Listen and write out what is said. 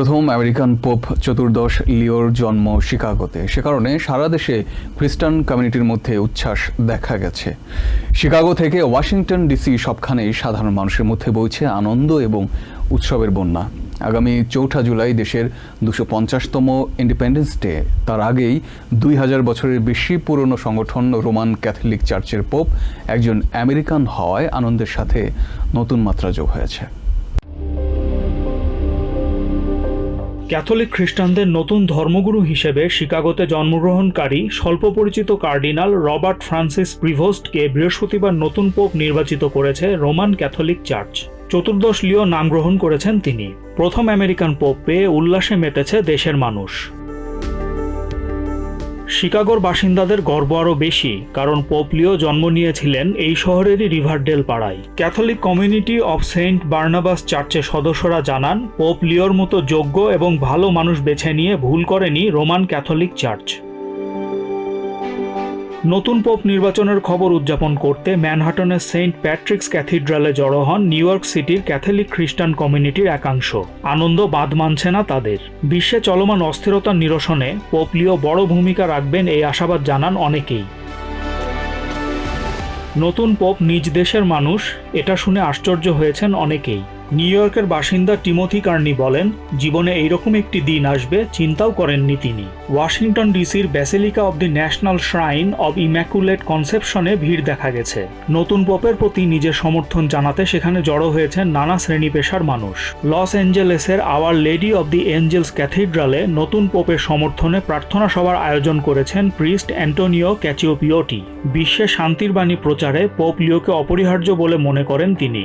প্রথম American pope চতুর্দশ লিওর জন্ম শিকাগোতে। সে কারণে সারা দেশে খ্রিস্টান কমিউনিটির মধ্যে উচ্ছ্বাস দেখা গেছে। শিকাগো থেকে ওয়াশিংটন ডিসি সবখানেই সাধারণ মানুষের মধ্যে বইছে আনন্দ এবং উৎসবের বন্যা। আগামী চৌঠা জুলাই দেশের দুশো পঞ্চাশতম ইন্ডিপেন্ডেন্স ডে তার আগেই দুই হাজার বছরের বেশি পুরনো সংগঠন রোমান ক্যাথলিক চার্চের পোপ একজন আমেরিকান হওয়ায় আনন্দের সাথে নতুন মাত্রা যোগ হয়েছে। ক্যাথলিক খ্রিস্টানদের নতুন ধর্মগুরু হিসেবে শিকাগোতে জন্মগ্রহণকারী স্বল্প পরিচিত কার্ডিনাল রবার্ট ফ্রান্সিস প্রিভোস্টকে বৃহস্পতিবার নতুন পোপ নির্বাচিত করেছে রোমান ক্যাথলিক চার্চ। চতুর্দশ লিও নাম গ্রহণ করেছেন তিনি। প্রথম আমেরিকান পোপ পেয়ে উল্লাসে মেতেছে দেশের মানুষ। শিকাগোর বাসিন্দাদের গর্ব আরও বেশি, কারণ পোপলিও জন্ম নিয়েছিলেন এই শহরেরই রিভারডেল পাড়ায়। Catholic community of Saint Barnabas চার্চের সদস্যরা জানান, পোপ লিওর মতো যোগ্য এবং ভালো মানুষ বেছে নিয়ে ভুল করেনি রোমান ক্যাথলিক চার্চ। নতুন পোপ নির্বাচনের খবর উদযাপন করতে ম্যানহাটনের সেন্ট প্যাট্রিক্স ক্যাথিড্রালে জড়ো হন নিউ ইয়র্ক সিটির ক্যাথলিক খ্রিস্টান কমিউনিটির একাংশ। আনন্দ বাদ মানছে না তাদের। বিশ্বে চলমান অস্থিরতার নিরসনে পোপলিও বড় ভূমিকা রাখবেন এই আশাবাদ জানান অনেকেই। নতুন পোপ নিজ দেশের মানুষ, এটা শুনে আশ্চর্য হয়েছেন অনেকেই। নিউ ইয়র্কের বাসিন্দা টিমোথি কার্নি বলেন, জীবনে এইরকম একটি দিন আসবে, চিন্তাও করেননি তিনি। ওয়াশিংটন ডিসির basilica of the national shrine of Immaculate কনসেপশনে ভিড় দেখা গেছে। নতুন পোপের প্রতি নিজের সমর্থন জানাতে সেখানে জড়ো হয়েছেন নানা শ্রেণি পেশার মানুষ। Los অ্যাঞ্জেলেসের our lady of the angels ক্যাথিড্রালে নতুন পোপের সমর্থনে প্রার্থনা সভার আয়োজন করেছেন প্রিস্ট অ্যান্টোনিও ক্যাচিওপিওটি। বিশ্বে শান্তির বাণী প্রচারে পোপ লিওকে অপরিহার্য বলে মনে করেন তিনি।